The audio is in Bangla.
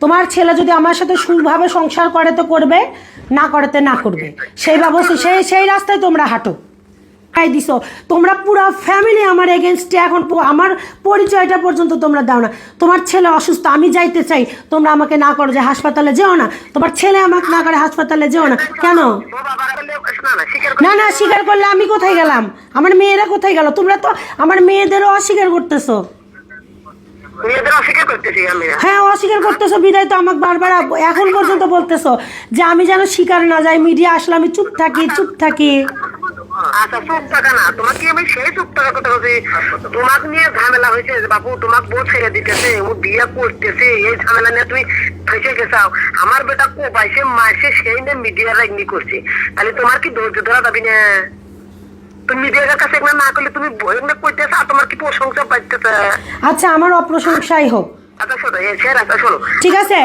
তোমার ছেলে যদি আমার সাথে সুভাবে সংসার করে তো করবে, না করেতে না করবে। সেই ব্যবস্থা, সেই সেই রাস্তায় তোমরা হাঁটো। খাই দিছো। তোমরা পুরো ফ্যামিলি আমার এগেনস্টে এখন আমার পরিচয়টা পর্যন্ত তোমরা দাও না। তোমার ছেলে অসুস্থ, আমি যাইতে চাই। তোমরা আমাকে না করো যে হাসপাতালে যেও না। তোমার ছেলে আমাকে না করে হাসপাতালে যেও না। কেন? না না, স্বীকার করলে আমি কোথায় গেলাম? আমার মেয়েরা কোথায় গেল? তোমরা তো আমার মেয়েদেরও অস্বীকার করতেছো মেয়েদের অস্বীকার করতেছি আমি হ্যাঁ অস্বীকার করতেছো বিদায় তো আমাকে বারবার এখন পর্যন্ত বলতেছো যে আমি যেন স্বীকার না যাই মিডিয়া আসলে আমি চুপ থাকি চুপ থাকি। আচ্ছা চুপ থাকা না। তোমাকে আমি সেই চুপ থাকার কথা বলছি তোমাকে নিয়ে ঝামেলা হয়েছে বাবু তোমাকে বউ ছেড়ে দিতেছে ও বিয়ে করতেছে এই ঝামেলা নিয়ে তুমি ফেসে গেছাও। আমার বেটা মাসে সেই নিয়ে মিডিয়া রাগনি করছে। তাহলে তোমার কি ধৈর্য ধরা যাবি না? তুমি মিডিয়ার কাছে এগুলো না করলে তুমি এগুলো করতেছে আচ্ছা আমার অপ্রশংসাই হোক। আচ্ছা ঠিক আছে?